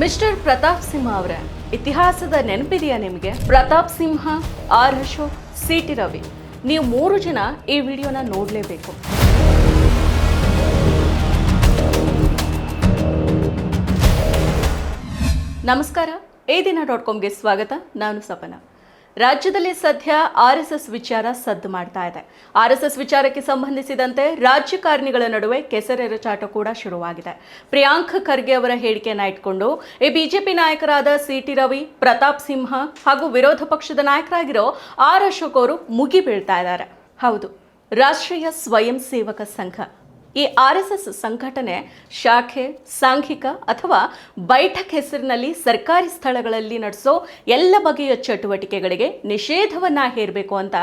Mister Pratap Simha ಅವರೇ, ಇತಿಹಾಸದ ನೆನಪಿದೆಯಾ ನಿಮಗೆ? Pratap Simha, R Ashok C T Ravi. ನೀವು ಮೂರು ಜನ ಈ ವಿಡಿಯೋನ ನೋಡಲೇಬೇಕು. ನಮಸ್ಕಾರ, ಈ ದಿನ ಡಾಟ್ ಕಾಮ್ಗೆ ಸ್ವಾಗತ. ನಾನು ಸಪನ. ರಾಜ್ಯದಲ್ಲಿ ಸದ್ಯ ಆರ್ ಎಸ್ ಎಸ್ ವಿಚಾರ ಸದ್ದು ಮಾಡ್ತಾ ಇದೆ. ಆರ್ ಎಸ್ ಎಸ್ ವಿಚಾರಕ್ಕೆ ಸಂಬಂಧಿಸಿದಂತೆ ರಾಜಕಾರಣಿಗಳ ನಡುವೆ ಕೆಸರೆರಚಾಟ ಕೂಡ ಶುರುವಾಗಿದೆ. ಪ್ರಿಯಾಂಕ್ ಖರ್ಗೆ ಅವರ ಹೇಳಿಕೆಯನ್ನ ಇಟ್ಕೊಂಡು ಈ ಬಿಜೆಪಿ ನಾಯಕರಾದ ಸಿ ಟಿ ರವಿ, ಪ್ರತಾಪ್ ಸಿಂಹ ಹಾಗೂ ವಿರೋಧ ಪಕ್ಷದ ನಾಯಕರಾಗಿರೋ ಆರ್ ಅಶೋಕ್ ಅವರು ಮುಗಿಬೀಳ್ತಾ ಇದ್ದಾರೆ. ಹೌದು, ರಾಷ್ಟ್ರೀಯ ಸ್ವಯಂ ಸೇವಕ ಸಂಘ ಈ ಆರ್ ಎಸ್ ಎಸ್ ಸಂಘಟನೆ ಶಾಖೆ, ಸಾಂಘಿಕ ಅಥವಾ ಬೈಠಕ್ ಹೆಸರಿನಲ್ಲಿ ಸರ್ಕಾರಿ ಸ್ಥಳಗಳಲ್ಲಿ ನಡೆಸೋ ಎಲ್ಲ ಬಗೆಯ ಚಟುವಟಿಕೆಗಳಿಗೆ ನಿಷೇಧವನ್ನ ಹೇರಬೇಕು ಅಂತ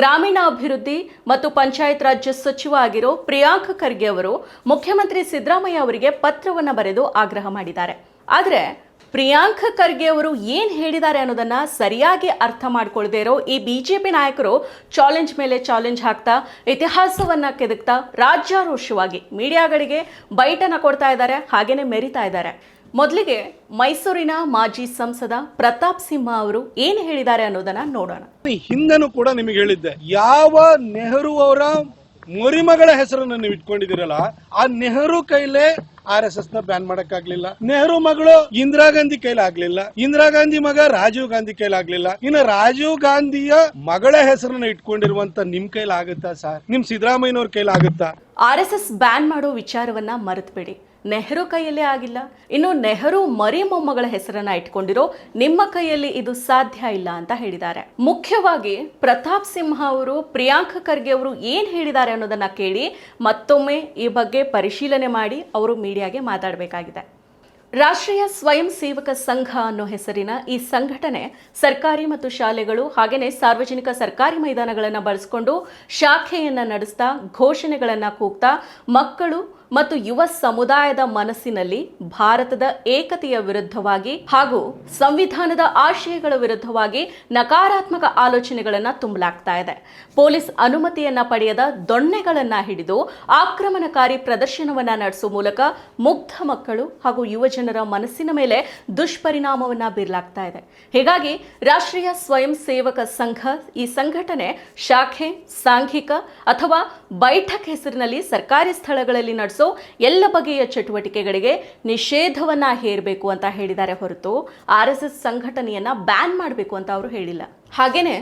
ಗ್ರಾಮೀಣಾಭಿವೃದ್ಧಿ ಮತ್ತು ಪಂಚಾಯತ್ ರಾಜ್ಯ ಸಚಿವ ಆಗಿರೋ ಪ್ರಿಯಾಂಕ್ ಖರ್ಗೆ ಅವರು ಮುಖ್ಯಮಂತ್ರಿ ಸಿದ್ದರಾಮಯ್ಯ ಅವರಿಗೆ ಪತ್ರವನ್ನು ಬರೆದು ಆಗ್ರಹ ಮಾಡಿದ್ದಾರೆ. ಆದರೆ ಪ್ರಿಯಾಂಕ್ ಖರ್ಗೆ ಅವರು ಏನು ಹೇಳಿದ್ದಾರೆ ಅನ್ನೋದನ್ನ ಸರಿಯಾಗಿ ಅರ್ಥ ಮಾಡ್ಕೊಳ್ದೇ ಇರೋ ಈ ಬಿಜೆಪಿ ನಾಯಕರು ಚಾಲೆಂಜ್ ಮೇಲೆ ಚಾಲೆಂಜ್ ಹಾಕ್ತಾ, ಇತಿಹಾಸವನ್ನ ಕೆದಕ್ತಾ, ರಾಜ್ಯಾರೋಷವಾಗಿ ಮೀಡಿಯಾಗಳಿಗೆ ಬೈಟನ್ನ ಕೊಡ್ತಾ ಇದ್ದಾರೆ, ಹಾಗೇನೆ ಮೆರಿತಾ ಇದ್ದಾರೆ. ಮೊದಲಿಗೆ ಮೈಸೂರಿನ ಮಾಜಿ ಸಂಸದ ಪ್ರತಾಪ್ ಸಿಂಹ ಅವರು ಏನು ಹೇಳಿದ್ದಾರೆ ಅನ್ನೋದನ್ನ ನೋಡೋಣ. ಹಿಂದೆನೂ ಕೂಡ ನಿಮಗೆ ಹೇಳಿದ್ದೆ, ಯಾವ ನೆಹರು ಅವರ ಮೊರಿಮಗಳ ಹೆಸರನ್ನು ನೀವು ಇಟ್ಕೊಂಡಿದ್ದೀರಲ್ಲ, ಆ ನೆಹರು ಕೈಲೇ ಆರ್ ಎಸ್ ಎಸ್ನ ಬ್ಯಾನ್ ಮಾಡಕ್ಕಾಗ್ಲಿಲ್ಲ. ನೆಹರು ಮಗಳು ಇಂದಿರಾ ಗಾಂಧಿ ಕೈಲಿ ಆಗ್ಲಿಲ್ಲ ಇಂದಿರಾ ಗಾಂಧಿ ಮಗ ರಾಜೀವ್ ಗಾಂಧಿ ಕೈಲಿ ಆಗ್ಲಿಲ್ಲ ಇನ್ನು ರಾಜೀವ್ ಗಾಂಧಿಯ ಮಗಳ ಹೆಸರನ್ನ ಇಟ್ಕೊಂಡಿರುವಂತ ನಿಮ್ ಕೈಲಾಗುತ್ತಾ ಸರ್ ನಿಮ್ ಸಿದ್ದರಾಮಯ್ಯನವ್ರ ಕೈಲಾಗುತ್ತಾ? ಆರ್ ಎಸ್ ಎಸ್ ಬ್ಯಾನ್ ಮಾಡೋ ವಿಚಾರವನ್ನ ಮರೆತುಬಿಡಿ. ನೆಹರು ಕೈಯಲ್ಲೇ ಆಗಿಲ್ಲ. ಇನ್ನು ನೆಹರು ಮರಿ ಮೊಮ್ಮಗಳ ಹೆಸರನ್ನ ಇಟ್ಕೊಂಡಿರೋ ನಿಮ್ಮ ಕೈಯಲ್ಲಿ ಇದು ಸಾಧ್ಯ ಇಲ್ಲ ಅಂತ ಹೇಳಿದ್ದಾರೆ. ಮುಖ್ಯವಾಗಿ ಪ್ರತಾಪ್ ಸಿಂಹ ಅವರು, ಪ್ರಿಯಾಂಕ ಖರ್ಗೆ ಅವರು ಏನ್ ಹೇಳಿದ್ದಾರೆ ಅನ್ನೋದನ್ನ ಕೇಳಿ ಮತ್ತೊಮ್ಮೆ ಈ ಬಗ್ಗೆ ಪರಿಶೀಲನೆ ಮಾಡಿ ಅವರು ಮೀಡಿಯಾಗೆ ಮಾತಾಡಬೇಕಾಗಿದೆ. ರಾಷ್ಟ್ರೀಯ ಸ್ವಯಂ ಸೇವಕ ಸಂಘ ಅನ್ನೋ ಹೆಸರಿನ ಈ ಸಂಘಟನೆ ಸರ್ಕಾರಿ ಮತ್ತು ಶಾಲೆಗಳು ಹಾಗೆಯೇ ಸಾರ್ವಜನಿಕ ಸರ್ಕಾರಿ ಮೈದಾನಗಳನ್ನು ಬಳಸಿಕೊಂಡು ಶಾಖೆಯನ್ನು ನಡೆಸ್ತಾ ಘೋಷಣೆಗಳನ್ನು ಕೂಗ್ತಾ ಮಕ್ಕಳು ಮತ್ತು ಯುವ ಸಮುದಾಯದ ಮನಸ್ಸಿನಲ್ಲಿ ಭಾರತದ ಏಕತೆಯ ವಿರುದ್ಧವಾಗಿ ಹಾಗೂ ಸಂವಿಧಾನದ ಆಶಯಗಳ ವಿರುದ್ಧವಾಗಿ ನಕಾರಾತ್ಮಕ ಆಲೋಚನೆಗಳನ್ನ ತುಂಬಲಾಗ್ತಾ ಇದೆ. ಪೊಲೀಸ್ ಅನುಮತಿಯನ್ನ ಪಡೆಯದ ದೊಣ್ಣೆಗಳನ್ನ ಹಿಡಿದು ಆಕ್ರಮಣಕಾರಿ ಪ್ರದರ್ಶನವನ್ನ ನಡೆಸುವ ಮೂಲಕ ಮುಗ್ಧ ಮಕ್ಕಳು ಹಾಗೂ ಯುವಜನರ ಮನಸ್ಸಿನ ಮೇಲೆ ದುಷ್ಪರಿಣಾಮವನ್ನ ಬೀರಲಾಗ್ತಾ ಇದೆ. ಹೀಗಾಗಿ ರಾಷ್ಟ್ರೀಯ ಸ್ವಯಂ ಸೇವಕ ಸಂಘ ಈ ಸಂಘಟನೆ ಶಾಖೆ, ಸಾಂಘಿಕ ಅಥವಾ ಬೈಠಕ್ ಹೆಸರಿನಲ್ಲಿ ಸರ್ಕಾರಿ ಸ್ಥಳಗಳಲ್ಲಿ ನಡೆಸೋ ಎಲ್ಲ ಬಗೆಯ ಚಟುವಟಿಕೆಗಳಿಗೆ ನಿಷೇಧವನ್ನ ಹೇರಬೇಕು ಅಂತ ಹೇಳಿದ್ದಾರೆ ಹೊರತು ಆರ್ ಎಸ್ ಎಸ್ ಸಂಘಟನೆಯನ್ನ ಬ್ಯಾನ್ ಮಾಡಬೇಕು ಅಂತ ಅವರು ಹೇಳಿಲ್ಲ. ಹಾಗೇನೆ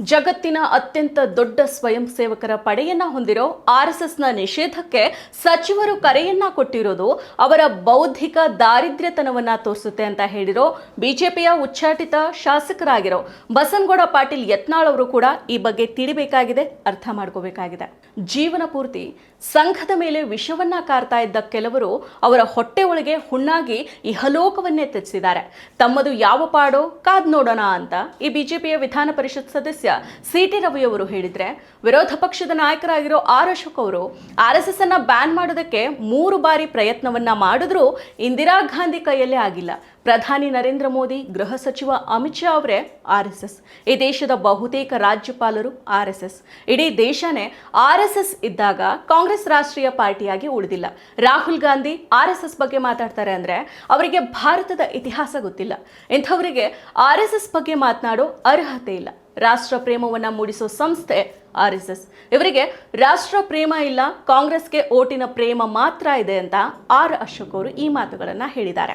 ಜಗತ್ತಿನ ಅತ್ಯಂತ ದೊಡ್ಡ ಸ್ವಯಂ ಸೇವಕರ ಪಡೆಯನ್ನ ಹೊಂದಿರೋ ಆರ್ ಎಸ್ ಎಸ್ನ ನಿಷೇಧಕ್ಕೆ ಸಚಿವರು ಕರೆಯನ್ನ ಕೊಟ್ಟಿರೋದು ಅವರ ಬೌದ್ಧಿಕ ದಾರಿದ್ರ್ಯತನವನ್ನ ತೋರಿಸುತ್ತೆ ಅಂತ ಹೇಳಿರೋ ಬಿಜೆಪಿಯ ಉಚ್ಚಾಟಿತ ಶಾಸಕರಾಗಿರೋ ಬಸನಗೌಡ ಪಾಟೀಲ್ ಯತ್ನಾಳ್ ಅವರು ಕೂಡ ಈ ಬಗ್ಗೆ ತಿಳಿಬೇಕಾಗಿದೆ, ಅರ್ಥ ಮಾಡ್ಕೋಬೇಕಾಗಿದೆ. ಜೀವನ ಪೂರ್ತಿ ಸಂಘದ ಮೇಲೆ ವಿಷವನ್ನ ಕಾರ್ತಾ ಇದ್ದ ಕೆಲವರು ಅವರ ಹೊಟ್ಟೆ ಒಳಗೆ ಹುಣ್ಣಾಗಿ ಇಹಲೋಕವನ್ನೇ ತೆಚ್ಚಿದ್ದಾರೆ ತಮ್ಮದು ಯಾವ ಪಾಡೋ ಕಾದ್ ನೋಡೋಣ ಅಂತ ಈ ಬಿಜೆಪಿಯ ವಿಧಾನ ಪರಿಷತ್ ಸದಸ್ಯ ಸಿ ಟಿ ರವಿಯವರು ಹೇಳಿದ್ರೆ, ವಿರೋಧ ಪಕ್ಷದ ನಾಯಕರಾಗಿರೋ ಆರ್ ಅಶೋಕ್ ಅವರು ಆರ್ ಎಸ್ ಎಸ್ ಅನ್ನ ಬ್ಯಾನ್ ಮಾಡೋದಕ್ಕೆ ಮೂರು ಬಾರಿ ಪ್ರಯತ್ನವನ್ನ ಮಾಡಿದ್ರೂ ಇಂದಿರಾ ಗಾಂಧಿ ಕೈಯಲ್ಲೇ ಆಗಿಲ್ಲ. ಪ್ರಧಾನಿ ನರೇಂದ್ರ ಮೋದಿ, ಗೃಹ ಸಚಿವ ಅಮಿತ್ ಶಾ ಅವರೇ ಆರ್ ಎಸ್ ಎಸ್. ಈ ದೇಶದ ಬಹುತೇಕ ರಾಜ್ಯಪಾಲರು ಆರ್ ಎಸ್ ಎಸ್. ಇಡೀ ದೇಶನೇ ಆರ್ ಎಸ್ ಎಸ್ ಇದ್ದಾಗ ಕಾಂಗ್ರೆಸ್ ರಾಷ್ಟ್ರೀಯ ಪಾರ್ಟಿಯಾಗಿ ಉಳಿದಿಲ್ಲ. Rahul Gandhi R S S ಬಗ್ಗೆ ಮಾತಾಡ್ತಾರೆ ಅಂದ್ರೆ ಅವರಿಗೆ ಭಾರತದ ಇತಿಹಾಸ ಗೊತ್ತಿಲ್ಲ. ಇಂಥವರಿಗೆ ಆರ್ ಎಸ್ ಎಸ್ ಬಗ್ಗೆ ಮಾತನಾಡೋ ಅರ್ಹತೆ ಇಲ್ಲ. ರಾಷ್ಟ್ರ ಪ್ರೇಮವನ್ನು ಮೂಡಿಸೋ ಸಂಸ್ಥೆ ಆರ್ ಎಸ್ ಎಸ್ ಇವರಿಗೆ ರಾಷ್ಟ್ರ ಪ್ರೇಮ ಇಲ್ಲ, ಕಾಂಗ್ರೆಸ್ಗೆ ಓಟಿನ ಪ್ರೇಮ ಮಾತ್ರ ಇದೆ ಅಂತ ಆರ್ ಅಶೋಕ್ ಅವರು ಈ ಮಾತುಗಳನ್ನು ಹೇಳಿದ್ದಾರೆ.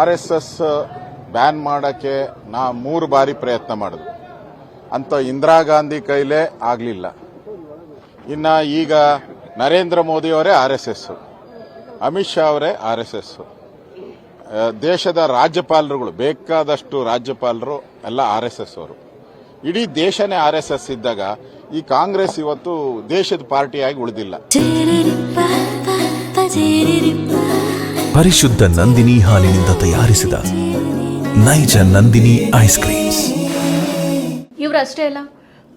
ಆರ್ ಎಸ್ ಬ್ಯಾನ್ ಮಾಡಕ್ಕೆ ನಾ ಮೂರು ಬಾರಿ ಪ್ರಯತ್ನ ಮಾಡಿದ್ವಿ. ಅಂತ ಇಂದಿರಾ ಗಾಂಧಿ ಕೈಲೇ ಆಗಲಿಲ್ಲ. ಇನ್ನ ಈಗ ನರೇಂದ್ರ ಮೋದಿ ಅವರೇ R S S Amit Shah ಅವರೇ ಆರ್ ಎಸ್ ಎಸ್ ದೇಶದ ರಾಜ್ಯಪಾಲರುಗಳು, ಬೇಕಾದಷ್ಟು ರಾಜ್ಯಪಾಲರು ಎಲ್ಲ ಆರ್ ಎಸ್ ಎಸ್ ಅವರು. ಇಡೀ ದೇಶನೇ ಆರ್ ಎಸ್ ಎಸ್ ಇದ್ದಾಗ ಈ ಕಾಂಗ್ರೆಸ್ ಇವತ್ತು ದೇಶದ ಪಾರ್ಟಿಯಾಗಿ ಉಳಿದಿಲ್ಲ. ಪರಿಶುದ್ಧ ನಂದಿನಿ ಹಾಲಿನಿಂದ ತಯಾರಿಸಿದ ನೈಜ ನಂದಿನಿ ಐಸ್ ಕ್ರೀಮ್ ಇವರಷ್ಟೇ ಅಲ್ಲ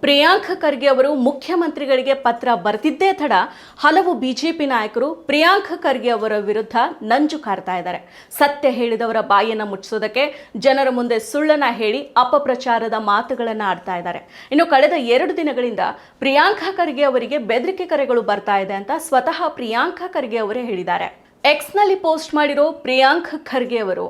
ಪ್ರಿಯಾಂಕ್ ಖರ್ಗೆ ಅವರು ಮುಖ್ಯಮಂತ್ರಿಗಳಿಗೆ ಪತ್ರ ಬರೆದಿದ್ದೇ ತಡ ಹಲವು ಬಿಜೆಪಿ ನಾಯಕರು ಪ್ರಿಯಾಂಕ ಖರ್ಗೆ ಅವರ ವಿರುದ್ಧ ನಂಜು ಕಾರ್ತಾ ಇದ್ದಾರೆ. ಸತ್ಯ ಹೇಳಿದವರ ಬಾಯಿಯನ್ನು ಮುಚ್ಚಿಸೋದಕ್ಕೆ ಜನರ ಮುಂದೆ ಸುಳ್ಳನ್ನ ಹೇಳಿ ಅಪಪ್ರಚಾರದ ಮಾತುಗಳನ್ನು ಆಡ್ತಾ ಇದ್ದಾರೆ. ಇನ್ನು ಕಳೆದ ಎರಡು ದಿನಗಳಿಂದ ಪ್ರಿಯಾಂಕ ಖರ್ಗೆ ಅವರಿಗೆ ಬೆದರಿಕೆ ಕರೆಗಳು ಬರ್ತಾ ಇದೆ ಅಂತ ಸ್ವತಃ ಪ್ರಿಯಾಂಕ ಖರ್ಗೆ ಅವರೇ ಹೇಳಿದ್ದಾರೆ. ಎಕ್ಸ್ನಲ್ಲಿ ಪೋಸ್ಟ್ ಮಾಡಿರೋ ಪ್ರಿಯಾಂಕ್ ಖರ್ಗೆ ಅವರು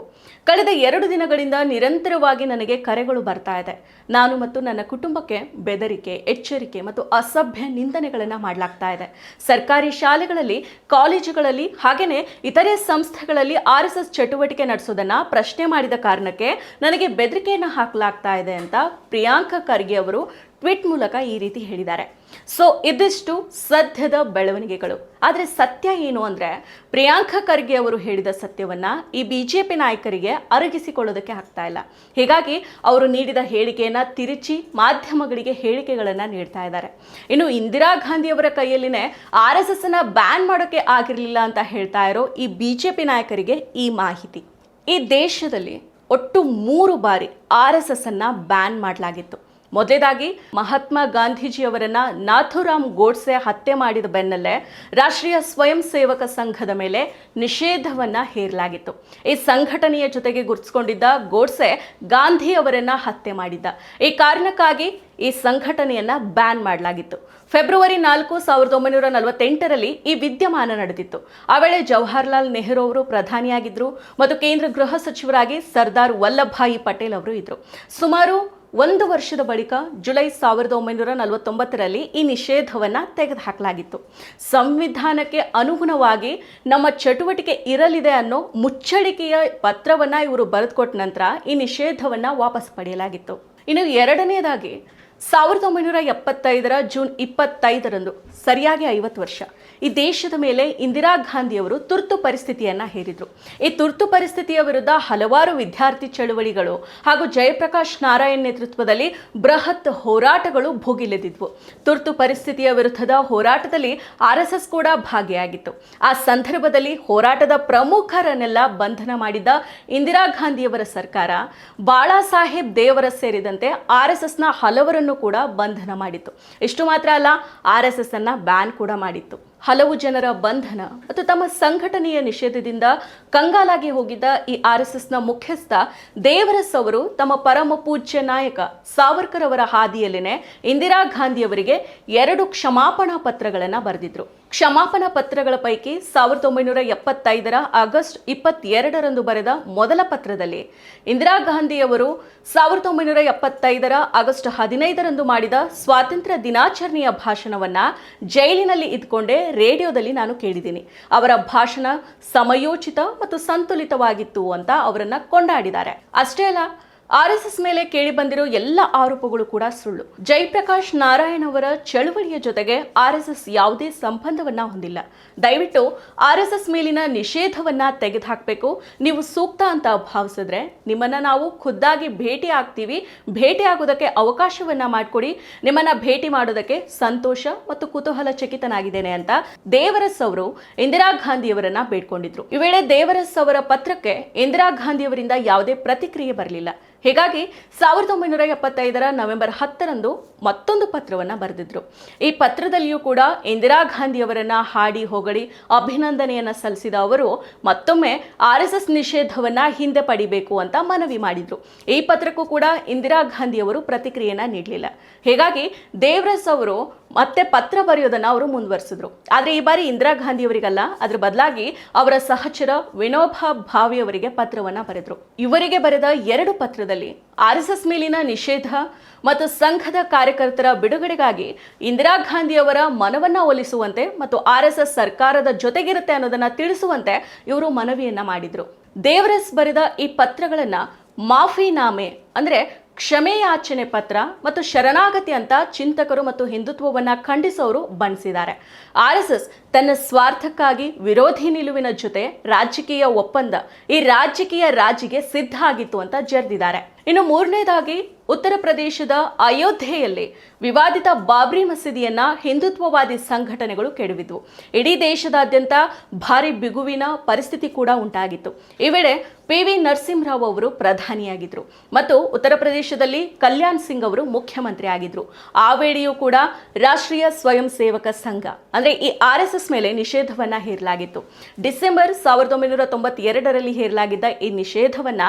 ಕಳೆದ ಎರಡು ದಿನಗಳಿಂದ ನಿರಂತರವಾಗಿ ನನಗೆ ಕರೆಗಳು ಬರ್ತಾ ಇದೆ. ನಾನು ಮತ್ತು ನನ್ನ ಕುಟುಂಬಕ್ಕೆ ಬೆದರಿಕೆ, ಎಚ್ಚರಿಕೆ ಮತ್ತು ಅಸಭ್ಯ ನಿಂದನೆಗಳನ್ನು ಮಾಡಲಾಗ್ತಾ ಇದೆ. ಸರ್ಕಾರಿ ಶಾಲೆಗಳಲ್ಲಿ, ಕಾಲೇಜುಗಳಲ್ಲಿ ಹಾಗೆಯೇ ಇತರೆ ಸಂಸ್ಥೆಗಳಲ್ಲಿ ಆರ್ ಎಸ್ ಎಸ್ ಚಟುವಟಿಕೆ ನಡೆಸೋದನ್ನು ಪ್ರಶ್ನೆ ಮಾಡಿದ ಕಾರಣಕ್ಕೆ ನನಗೆ ಬೆದರಿಕೆಯನ್ನು ಹಾಕಲಾಗ್ತಾ ಇದೆ ಅಂತ ಪ್ರಿಯಾಂಕ ಖರ್ಗೆ ಅವರು ಟ್ವೀಟ್ ಮೂಲಕ ಈ ರೀತಿ ಹೇಳಿದ್ದಾರೆ. ಸೊ, ಇದಿಷ್ಟು ಸದ್ಯದ ಬೆಳವಣಿಗೆಗಳು. ಆದರೆ ಸತ್ಯ ಏನು ಅಂದರೆ, ಪ್ರಿಯಾಂಕಾ ಖರ್ಗೆ ಅವರು ಹೇಳಿದ ಸತ್ಯವನ್ನು ಈ ಬಿ ಜೆ ಪಿ ನಾಯಕರಿಗೆ ಅರಗಿಸಿಕೊಳ್ಳೋದಕ್ಕೆ ಆಗ್ತಾ ಇಲ್ಲ. ಹೀಗಾಗಿ ಅವರು ನೀಡಿದ ಹೇಳಿಕೆಯನ್ನು ತಿರುಚಿ ಮಾಧ್ಯಮಗಳಿಗೆ ಹೇಳಿಕೆಗಳನ್ನು ನೀಡ್ತಾ ಇದ್ದಾರೆ. ಇನ್ನು ಇಂದಿರಾ ಗಾಂಧಿಯವರ ಕೈಯಲ್ಲಿನೇ ಆರ್ ಎಸ್ ಎಸ್ನ ಬ್ಯಾನ್ ಮಾಡೋಕ್ಕೆ ಆಗಿರಲಿಲ್ಲ ಅಂತ ಹೇಳ್ತಾ ಇರೋ ಈ ಬಿ ಜೆ ಪಿ ನಾಯಕರಿಗೆ ಈ ಮಾಹಿತಿ. ಈ ದೇಶದಲ್ಲಿ ಒಟ್ಟು ಮೂರು ಬಾರಿ ಆರ್ ಎಸ್ ಎಸ್ ಅನ್ನು ಬ್ಯಾನ್ ಮಾಡಲಾಗಿತ್ತು. ಮೊದಲೇದಾಗಿ ಮಹಾತ್ಮ ಗಾಂಧೀಜಿಯವರನ್ನ ನಾಥುರಾಮ್ ಗೋಡ್ಸೆ ಹತ್ಯೆ ಮಾಡಿದ ಬೆನ್ನಲ್ಲೇ ರಾಷ್ಟ್ರೀಯ ಸ್ವಯಂ ಸೇವಕ ಸಂಘದ ಮೇಲೆ ನಿಷೇಧವನ್ನ ಹೇರಲಾಗಿತ್ತು. ಈ ಸಂಘಟನೆಯ ಜೊತೆಗೆ ಗುರುತಿಸಿಕೊಂಡಿದ್ದ ಗೋಡ್ಸೆ ಗಾಂಧಿ ಅವರನ್ನ ಹತ್ಯೆ ಮಾಡಿದ್ದ. ಈ ಕಾರಣಕ್ಕಾಗಿ ಈ ಸಂಘಟನೆಯನ್ನ ಬ್ಯಾನ್ ಮಾಡಲಾಗಿತ್ತು. ಫೆಬ್ರವರಿ ನಾಲ್ಕು ಸಾವಿರದ ಒಂಬೈನೂರ ನಲವತ್ತೆಂಟರಲ್ಲಿ ಈ ವಿದ್ಯಮಾನ ನಡೆದಿತ್ತು. ಆ ವೇಳೆ ಜವಾಹರ್ಲಾಲ್ ನೆಹರು ಅವರು ಪ್ರಧಾನಿಯಾಗಿದ್ದರು ಮತ್ತು ಕೇಂದ್ರ ಗೃಹ ಸಚಿವರಾಗಿ ಸರ್ದಾರ್ ವಲ್ಲಭಾಯಿ ಪಟೇಲ್ ಅವರು ಇದ್ದರು ಸುಮಾರು ಒಂದು ವರ್ಷದ ಬಳಿಕ ಜುಲೈ ಸಾವಿರದ ಒಂಬೈನೂರ ನಲವತ್ತೊಂಬತ್ತರಲ್ಲಿ ಈ ನಿಷೇಧವನ್ನು ತೆಗೆದುಹಾಕಲಾಗಿತ್ತು. ಸಂವಿಧಾನಕ್ಕೆ ಅನುಗುಣವಾಗಿ ನಮ್ಮ ಚಟುವಟಿಕೆ ಇರಲಿದೆ ಅನ್ನೋ ಮುಚ್ಚಳಿಕೆಯ ಪತ್ರವನ್ನು ಇವರು ಬರೆದುಕೊಟ್ಟ ನಂತರ ಈ ನಿಷೇಧವನ್ನು ವಾಪಸ್ ಪಡೆಯಲಾಗಿತ್ತು. ಇನ್ನು ಎರಡನೇದಾಗಿ, ಸಾವಿರದ ಒಂಬೈನೂರ ಎಪ್ಪತ್ತೈದರ ಜೂನ್ ಇಪ್ಪತ್ತೈದರಂದು, ಸರಿಯಾಗಿ ಐವತ್ತು ವರ್ಷ. ಈ ದೇಶದ ಮೇಲೆ ಇಂದಿರಾ ಗಾಂಧಿಯವರು ತುರ್ತು ಪರಿಸ್ಥಿತಿಯನ್ನ ಹೇರಿದರು. ಈ ತುರ್ತು ಪರಿಸ್ಥಿತಿಯ ವಿರುದ್ಧ ಹಲವಾರು ವಿದ್ಯಾರ್ಥಿ ಚಳುವಳಿಗಳು ಹಾಗೂ ಜಯಪ್ರಕಾಶ್ ನಾರಾಯಣ್ ನೇತೃತ್ವದಲ್ಲಿ ಬೃಹತ್ ಹೋರಾಟಗಳು ಭುಗಿಲೆದಿದ್ವು. ತುರ್ತು ಪರಿಸ್ಥಿತಿಯ ವಿರುದ್ಧದ ಹೋರಾಟದಲ್ಲಿ ಆರ್ ಕೂಡ ಭಾಗಿಯಾಗಿತ್ತು. ಆ ಸಂದರ್ಭದಲ್ಲಿ ಹೋರಾಟದ ಪ್ರಮುಖರನ್ನೆಲ್ಲ ಬಂಧನ ಮಾಡಿದ್ದ ಇಂದಿರಾ ಗಾಂಧಿಯವರ ಸರ್ಕಾರ ಬಾಳಾ ಸಾಹೇಬ್ ದೇವರ ಸೇರಿದಂತೆ ಆರ್ ಎಸ್ ಹಲವರನ್ನು ಕೂಡ ಬಂಧನ ಮಾಡಿತ್ತು. ಇಷ್ಟು ಮಾತ್ರ ಅಲ್ಲ, ಆರ್ ಎಸ್ ಎಸ್ ಅನ್ನ ಬ್ಯಾನ್ ಕೂಡ ಮಾಡಿತ್ತು. ಹಲವು ಜನರ ಬಂಧನ ಮತ್ತು ತಮ್ಮ ಸಂಘಟನೆಯ ನಿಷೇಧದಿಂದ ಕಂಗಾಲಾಗಿ ಹೋಗಿದ್ದ ಈ ಆರ್ ಎಸ್ ಎಸ್ನ ಮುಖ್ಯಸ್ಥ ದೇವರಸ್ ಅವರು ತಮ್ಮ ಪರಮ ಪೂಜ್ಯ ನಾಯಕ ಸಾವರ್ಕರ್ ಅವರ ಹಾದಿಯಲ್ಲೇನೆ ಇಂದಿರಾ ಗಾಂಧಿಯವರಿಗೆ ಎರಡು ಕ್ಷಮಾಪಣಾ ಪತ್ರಗಳನ್ನು ಬರೆದಿದ್ರು. ಕ್ಷಮಾಪಣಾ ಪತ್ರಗಳ ಪೈಕಿ ಸಾವಿರದ ಒಂಬೈನೂರ ಎಪ್ಪತ್ತೈದರ ಆಗಸ್ಟ್ ಇಪ್ಪತ್ತೆರಡರಂದು ಬರೆದ ಮೊದಲ ಪತ್ರದಲ್ಲಿ ಇಂದಿರಾ ಗಾಂಧಿಯವರು ಸಾವಿರದ ಒಂಬೈನೂರ ಎಪ್ಪತ್ತೈದರ ಆಗಸ್ಟ್ ಹದಿನೈದರಂದು ಮಾಡಿದ ಸ್ವಾತಂತ್ರ್ಯ ದಿನಾಚರಣೆಯ ಭಾಷಣವನ್ನ ಜೈಲಿನಲ್ಲಿ ಇದ್ಕೊಂಡೇ ರೇಡಿಯೋದಲ್ಲಿ ನಾನು ಕೇಳಿದ್ದೀನಿ. ಅವರ ಭಾಷಣ ಸಮಯೋಚಿತ ಮತ್ತು ಸಂತುಲಿತವಾಗಿತ್ತು ಅಂತ ಅವರನ್ನು ಕೊಂಡಾಡಿದ್ದಾರೆ. ಅಷ್ಟೇ ಅಲ್ಲ ಆರ್ ಎಸ್ ಎಸ್ ಮೇಲೆ ಕೇಳಿ ಬಂದಿರೋ ಎಲ್ಲ ಆರೋಪಗಳು ಕೂಡ ಸುಳ್ಳು. ಜಯಪ್ರಕಾಶ್ ನಾರಾಯಣ್ ಅವರ ಚಳುವಳಿಯ ಜೊತೆಗೆ ಆರ್ ಎಸ್ ಎಸ್ ಯಾವುದೇ ಸಂಬಂಧವನ್ನ ಹೊಂದಿಲ್ಲ. ದಯವಿಟ್ಟು ಆರ್ ಎಸ್ ಎಸ್ ಮೇಲಿನ ನಿಷೇಧವನ್ನ ತೆಗೆದುಹಾಕಬೇಕು. ನೀವು ಸೂಕ್ತ ಅಂತ ಭಾವಿಸಿದ್ರೆ ನಿಮ್ಮನ್ನ ನಾವು ಖುದ್ದಾಗಿ ಭೇಟಿ ಆಗ್ತೀವಿ. ಭೇಟಿ ಆಗೋದಕ್ಕೆ ಅವಕಾಶವನ್ನ ಮಾಡಿಕೊಡಿ. ನಿಮ್ಮನ್ನ ಭೇಟಿ ಮಾಡೋದಕ್ಕೆ ಸಂತೋಷ ಮತ್ತು ಕುತೂಹಲ ಚಕಿತನಾಗಿದ್ದೇನೆ ಅಂತ ದೇವರಸ್ ಅವರು ಇಂದಿರಾ ಗಾಂಧಿಯವರನ್ನ ಬೇಡ್ಕೊಂಡಿದ್ರು. ಈ ವೇಳೆ ದೇವರಸ್ ಅವರ ಪತ್ರಕ್ಕೆ ಇಂದಿರಾ ಗಾಂಧಿಯವರಿಂದ ಯಾವುದೇ ಪ್ರತಿಕ್ರಿಯೆ ಬರಲಿಲ್ಲ. ಹೀಗಾಗಿ ಸಾವಿರದ ಒಂಬೈನೂರ ಎಪ್ಪತ್ತೈದರ ನವೆಂಬರ್ ಹತ್ತರಂದು ಮತ್ತೊಂದು ಪತ್ರವನ್ನ ಬರೆದಿದ್ರು. ಈ ಪತ್ರದಲ್ಲಿಯೂ ಕೂಡ ಇಂದಿರಾ ಗಾಂಧಿಯವರನ್ನು ಹಾಡಿ ಹೊಗಳಿ ಅಭಿನಂದನೆಯನ್ನ ಸಲ್ಲಿಸಿದ ಅವರು, ಮತ್ತೊಮ್ಮೆ ಆರ್ ಎಸ್ ಎಸ್ ನಿಷೇಧವನ್ನು ಹಿಂದೆ ಪಡಿಬೇಕು ಅಂತ ಮನವಿ ಮಾಡಿದ್ರು. ಈ ಪತ್ರಕ್ಕೂ ಕೂಡ ಇಂದಿರಾ ಗಾಂಧಿಯವರು ಪ್ರತಿಕ್ರಿಯೆಯನ್ನು ನೀಡಲಿಲ್ಲ. ಹೀಗಾಗಿ ದೇವರಸ್ ಅವರು ಮತ್ತೆ ಪತ್ರ ಬರೆಯೋದನ್ನು ಅವರು ಮುಂದುವರಿಸಿದ್ರು. ಆದರೆ ಈ ಬಾರಿ ಇಂದಿರಾ ಗಾಂಧಿಯವರಿಗಲ್ಲ, ಅದರ ಬದಲಾಗಿ ಅವರ ಸಹಚರ ವಿನೋಬಾ ಭಾವಿ ಅವರಿಗೆ ಪತ್ರವನ್ನ ಬರೆದ್ರು. ಇವರಿಗೆ ಬರೆದ ಎರಡು ಪತ್ರದಲ್ಲಿ ಆರ್ ಎಸ್ ಎಸ್ ಮೇಲಿನ ನಿಷೇಧ ಮತ್ತು ಸಂಘದ ಕಾರ್ಯಕರ್ತರ ಬಿಡುಗಡೆಗಾಗಿ ಇಂದಿರಾ ಗಾಂಧಿಯವರ ಮನವನ್ನು ಒಲಿಸುವಂತೆ ಮತ್ತು ಆರ್ ಎಸ್ ಎಸ್ ಸರ್ಕಾರದ ಜೊತೆಗಿರುತ್ತೆ ಅನ್ನೋದನ್ನು ತಿಳಿಸುವಂತೆ ಇವರು ಮನವಿಯನ್ನು ಮಾಡಿದರು. ದೇವರಸ್ ಬರೆದ ಈ ಪತ್ರಗಳನ್ನು ಮಾಫಿನಾಮೆ ಅಂದ್ರೆ ಕ್ಷಮೆಯಾಚನೆ ಪತ್ರ ಮತ್ತು ಶರಣಾಗತಿ ಅಂತ ಚಿಂತಕರು ಮತ್ತು ಹಿಂದುತ್ವವನ್ನು ಖಂಡಿಸೋರು ಬಣ್ಣಿಸಿದ್ದಾರೆ ಆರ್ ಎಸ್ ಎಸ್ ತನ್ನ ಸ್ವಾರ್ಥಕ್ಕಾಗಿ ವಿರೋಧಿ ನಿಲುವಿನ ಜೊತೆ ರಾಜಕೀಯ ಒಪ್ಪಂದ ಈ ರಾಜಕೀಯ ರಾಜಿಗೆ ಸಿದ್ಧ ಆಗಿತ್ತು ಅಂತ ಜರ್ದಿದ್ದಾರೆ. ಇನ್ನು ಮೂರನೇದಾಗಿ ಉತ್ತರ ಪ್ರದೇಶದ ಅಯೋಧ್ಯೆಯಲ್ಲಿ ವಿವಾದಿತ ಬಾಬ್ರಿ ಮಸೀದಿಯನ್ನ ಹಿಂದುತ್ವವಾದಿ ಸಂಘಟನೆಗಳು ಕೆಡವಿದ್ವು. ಇಡೀ ದೇಶದಾದ್ಯಂತ ಭಾರಿ ಬಿಗುವಿನ ಪರಿಸ್ಥಿತಿ ಕೂಡ ಉಂಟಾಗಿತ್ತು. ಈ ವೇಳೆ ಪಿ ವಿ ನರಸಿಂಹರಾವ್ ಅವರು ಪ್ರಧಾನಿಯಾಗಿದ್ದರು ಮತ್ತು ಉತ್ತರ ಪ್ರದೇಶದಲ್ಲಿ ಕಲ್ಯಾಣ್ ಸಿಂಗ್ ಅವರು ಮುಖ್ಯಮಂತ್ರಿ ಆಗಿದ್ದರು ಆ ವೇಳೆಯೂ ಕೂಡ ರಾಷ್ಟ್ರೀಯ ಸ್ವಯಂ ಸೇವಕ ಸಂಘ, ಅಂದರೆ ಈ ಆರ್ ಎಸ್ ಎಸ್ ಮೇಲೆ ನಿಷೇಧವನ್ನು ಹೇರಲಾಗಿತ್ತು. ಡಿಸೆಂಬರ್ ಸಾವಿರದ ಒಂಬೈನೂರ ತೊಂಬತ್ತೆರಡರಲ್ಲಿ ಹೇರಲಾಗಿದ್ದ ಈ ನಿಷೇಧವನ್ನ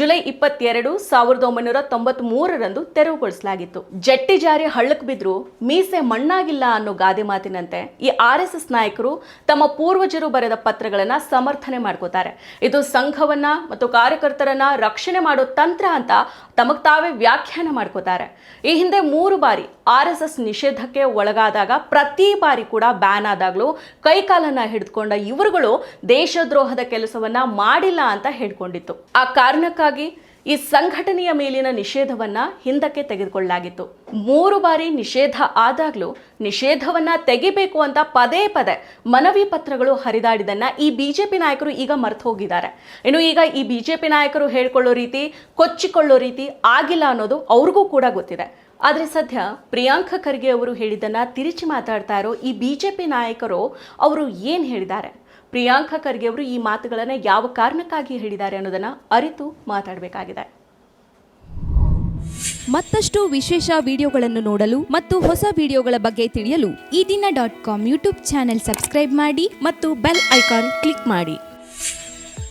ಜುಲೈ ಇಪ್ಪತ್ತೆರಡು ಸಾವಿರದ ಒಂಬೈನೂರ ತೊಂಬತ್ ಮೂರರಂದು ತೆರವುಗೊಳಿಸಲಾಗಿತ್ತು. ಜಟ್ಟಿ ಜಾರಿ ಹಳ್ಳಕ್ ಬಿದ್ರು ಮೀಸೆ ಮಣ್ಣಾಗಿಲ್ಲ ಅನ್ನೋ ಗಾದೆ ಮಾತಿನಂತೆ ಈ ಆರ್ ಎಸ್ ಎಸ್ ನಾಯಕರು ತಮ್ಮ ಪೂರ್ವಜರು ಬರೆದ ಪತ್ರಗಳನ್ನ ಸಮರ್ಥನೆ ಮಾಡ್ಕೋತಾರೆ. ಇದು ಸಂಘವನ್ನ ಮತ್ತು ಕಾರ್ಯಕರ್ತರನ್ನ ರಕ್ಷಣೆ ಮಾಡೋ ತಂತ್ರ ಅಂತ ತಮಗ್ ತಾವೇ ವ್ಯಾಖ್ಯಾನ ಮಾಡ್ಕೋತಾರೆ. ಈ ಹಿಂದೆ ಮೂರು ಬಾರಿ ಆರ್ ಎಸ್ ಎಸ್ ನಿಷೇಧಕ್ಕೆ ಒಳಗಾದಾಗ ಪ್ರತಿ ಬಾರಿ ಕೂಡ ಬ್ಯಾನ್ ಆದಾಗಲೂ ಕೈಕಾಲನ್ನ ಹಿಡಿದುಕೊಂಡ ಇವರುಗಳು ದೇಶದ್ರೋಹದ ಕೆಲಸವನ್ನ ಮಾಡಿಲ್ಲ ಅಂತ ಹೇಳ್ಕೊಂಡಿತ್ತು. ಆ ಕಾರಣಕ್ಕಾಗಿ ಈ ಸಂಘಟನೆಯ ಮೇಲಿನ ನಿಷೇಧವನ್ನ ಹಿಂದಕ್ಕೆ ತೆಗೆದುಕೊಳ್ಳಲಾಗಿತ್ತು. ಮೂರು ಬಾರಿ ನಿಷೇಧ ಆದಾಗಲೂ ನಿಷೇಧವನ್ನ ತೆಗಿಬೇಕು ಅಂತ ಪದೇ ಪದೇ ಮನವಿ ಪತ್ರಗಳು ಹರಿದಾಡಿದನ್ನ ಈ ಬಿಜೆಪಿ ನಾಯಕರು ಈಗ ಮರೆತು ಹೋಗಿದ್ದಾರೆ. ಇನ್ನು ಈಗ ಈ ಬಿಜೆಪಿ ನಾಯಕರು ಹೇಳ್ಕೊಳ್ಳೋ ರೀತಿ, ಕೊಚ್ಚಿಕೊಳ್ಳೋ ರೀತಿ ಆಗಿಲ್ಲ ಅನ್ನೋದು ಅವ್ರಿಗೂ ಕೂಡ ಗೊತ್ತಿದೆ. ಆದರೆ ಸದ್ಯ ಪ್ರಿಯಾಂಕ ಖರ್ಗೆ ಅವರು ಹೇಳಿದ್ದನ್ನ ತಿರುಚಿ ಮಾತಾಡ್ತಾ ಇರೋ ಈ ಬಿಜೆಪಿ ನಾಯಕರು ಅವರು ಏನು ಹೇಳಿದ್ದಾರೆ? ಪ್ರಿಯಾಂಕ ಖರ್ಗೆ ಅವರು ಈ ಮಾತುಗಳನ್ನು ಯಾವ ಕಾರಣಕ್ಕಾಗಿ ಹೇಳಿದ್ದಾರೆ ಅನ್ನೋದನ್ನು ಅರಿತು ಮಾತಾಡಬೇಕಾಗಿದೆ. ಮತ್ತಷ್ಟು ವಿಶೇಷ ವಿಡಿಯೋಗಳನ್ನು ನೋಡಲು ಮತ್ತು ಹೊಸ ವಿಡಿಯೋಗಳ ಬಗ್ಗೆ ತಿಳಿಯಲು Ee Dina dot com YouTube channel subscribe ಮಾಡಿ ಮತ್ತು ಬೆಲ್ ಐಕಾನ್ ಕ್ಲಿಕ್ ಮಾಡಿ.